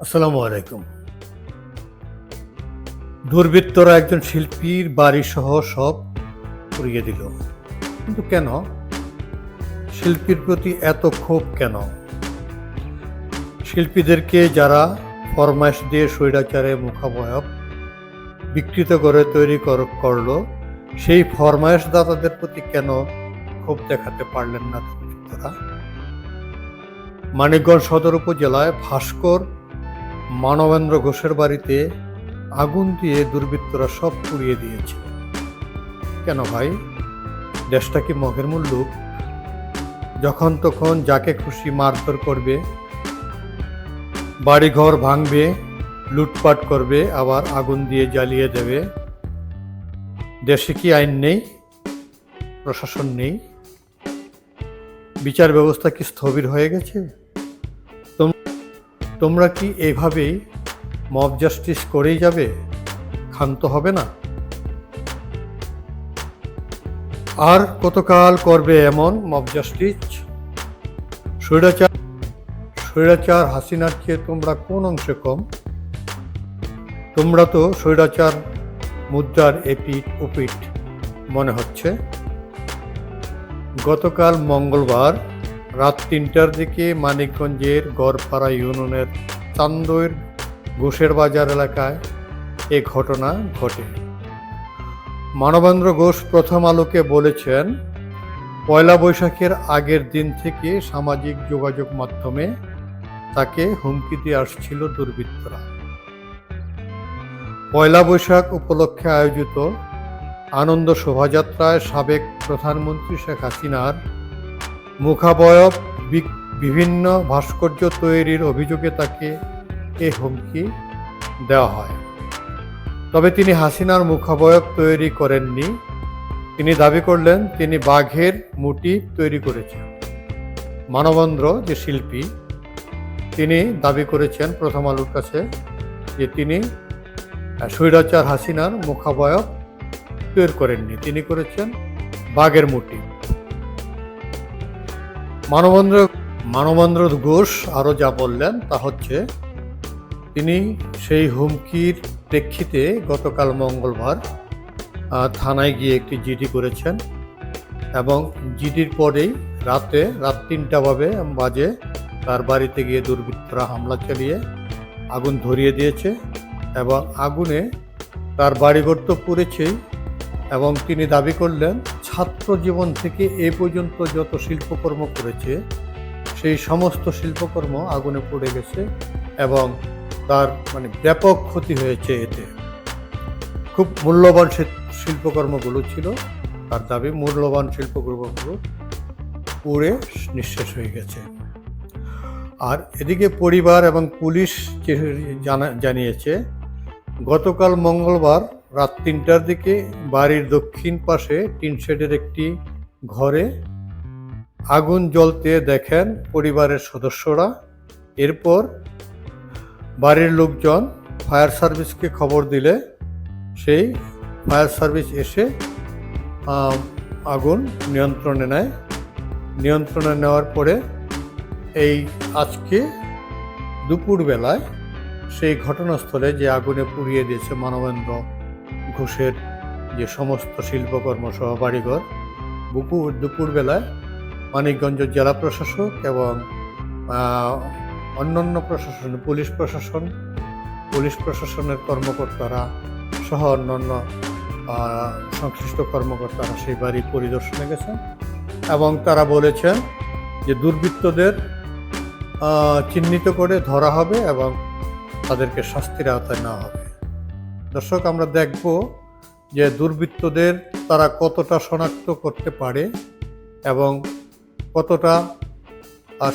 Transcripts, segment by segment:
আসসালামু আলাইকুম। দুর্বৃত্তরা একজন শিল্পীর বাড়ি সহ সব পুড়িয়ে দিল। কিন্তু কেন? শিল্পীর প্রতি এত ক্ষোভ কেন? শিল্পীদেরকে যারা ফরমাইশ দিয়ে স্বৈরাচারে মুখাবয়ব বিকৃত করে তৈরি কর- করল, সেই ফরমাইশ দাতাদের প্রতি কেন ক্ষোভ দেখাতে পারলেন না দুর্বৃত্তরা? মানিকগঞ্জ সদর উপজেলায় ভাস্কর মানবেন্দ্র ঘোষের বাড়িতে আগুন দিয়ে দুর্বৃত্তরা সব পুড়িয়ে দিয়েছে। কেন ভাই? দেশটা কি মগের মুল্লুক যখন তখন যাকে খুশি মারধর করবে, বাড়িঘর ভাঙবে, লুটপাট করবে, আবার আগুন দিয়ে জ্বালিয়ে দেবে। দেশে কি আইন নেই? প্রশাসন নেই? বিচার ব্যবস্থা কি স্থবির হয়ে গেছে? তোমরা কি এভাবেই মব জাস্টিস করেই যাবে? ক্ষান্ত হবে না। আর কতকাল করবে এমন মব জাস্টিস স্বৈরাচার স্বৈরাচার হাসিনার চেয়ে তোমরা কোন অংশে কম? তোমরা তো স্বৈরাচার মুদ্রার এপিট ওপিট মনে হচ্ছে। গতকাল মঙ্গলবার রাত তিনটার দিকে মানিকগঞ্জের গড়পাড়া ইউনিয়নের চান্দইর ঘোষের বাজার এলাকায় এ ঘটনা ঘটে। মানবেন্দ্র ঘোষ প্রথম আলোকে বলেছেন, পয়লা বৈশাখের আগের দিন থেকে সামাজিক যোগাযোগ মাধ্যমে তাকে হুমকি দিয়ে আসছিল দুর্বৃত্তরা। পয়লা বৈশাখ উপলক্ষে আয়োজিত আনন্দ শোভাযাত্রায় সাবেক প্রধানমন্ত্রী শেখ হাসিনার মুখাবয়ব বিভিন্ন ভাস্কর্য তৈরির অভিযোগে তাকে এ হুমকি দেওয়া হয়। তবে তিনি হাসিনার মুখাবয়ব তৈরি করেননি। তিনি দাবি করলেন তিনি বাঘের মুটি তৈরি করেছেন। মানবেন্দ্র যে শিল্পী তিনি দাবি করেছেন প্রথম আলোর কাছে যে তিনি আহ, স্বৈরাচার হাসিনার মুখাবয়ব তৈরি করেননি। তিনি করেছেন বাঘের মুটি। মানবেন্দ্র মানবেন্দ্র ঘোষ আরও যা বললেন তা হচ্ছে, তিনি সেই হুমকির প্রেক্ষিতে গতকাল মঙ্গলবার থানায় গিয়ে একটি জিডি করেছেন এবং জিডির পরেই রাতে রাত তিনটা ভাবে বাজে তার বাড়িতে গিয়ে দুর্বৃত্তরা হামলা চালিয়ে আগুন ধরিয়ে দিয়েছে এবং আগুনে তার বাড়িঘর তো পুড়েছেই এবং তিনি দাবি করলেন ছাত্র জীবন থেকে এ পর্যন্ত যত শিল্পকর্ম করেছে, সেই সমস্ত শিল্পকর্ম আগুনে পড়ে গেছে এবং তার মানে ব্যাপক ক্ষতি হয়েছে এতে। খুব মূল্যবান শিল- শিল্পকর্মগুলো ছিল, তার দাবি মূল্যবান শিল্পকর্মগুলো পুড়ে নিঃশেষ হয়ে গেছে। আর এদিকে পরিবার এবং পুলিশ জানা জানিয়েছে, গতকাল মঙ্গলবার রাত তিনটার দিকে বাড়ির দক্ষিণ পাশে টিন শেডের একটি ঘরে আগুন জ্বলতে দেখেন পরিবারের সদস্যরা। এরপর বাড়ির লোকজন ফায়ার সার্ভিসকে খবর দিলে সেই ফায়ার সার্ভিস এসে আগুন নিয়ন্ত্রণে নেয়। নিয়ন্ত্রণে নেওয়ার পরে এই আজকে দুপুরবেলায় সেই ঘটনাস্থলে যে আগুনে পুড়িয়ে দিয়েছে মানবেন্দ্র ঘোষের যে সমস্ত শিল্পকর্ম সহ বাড়িঘর দুপুর দুপুরবেলায় মানিকগঞ্জ জেলা প্রশাসক এবং অন্যান্য প্রশাসন, পুলিশ প্রশাসন, পুলিশ প্রশাসনের কর্মকর্তারা সহ অন্যান্য সংশ্লিষ্ট কর্মকর্তারা সেই বাড়ি পরিদর্শনে গেছেন এবং তারা বলেছেন যে দুর্বৃত্তদের চিহ্নিত করে ধরা হবে এবং তাদেরকে শাস্তির আওতায় নেওয়া হবে। দর্শক, আমরা দেখব যে দুর্বৃত্তদের তারা কতটা শনাক্ত করতে পারে এবং কতটা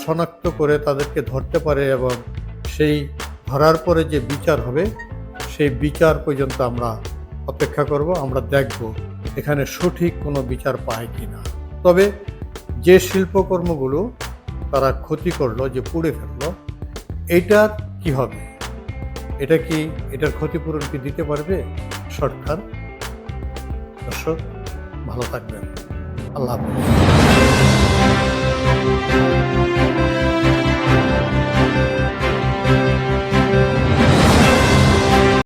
শনাক্ত করে তাদেরকে ধরতে পারে এবং সেই ধরার পরে যে বিচার হবে, সেই বিচার পর্যন্ত আমরা অপেক্ষা করব, আমরা দেখব এখানে সঠিক কোনো বিচার পায় কি না তবে যে শিল্পকর্মগুলো তারা ক্ষতি করল, যে পুড়ে ফেলল, এইটার কি হবে? এটা কি এটার ক্ষতিপূরণ কি দিতে পারবে সরকার? দর্শক ভালো থাকবেন। আল্লাহ হাফেজ।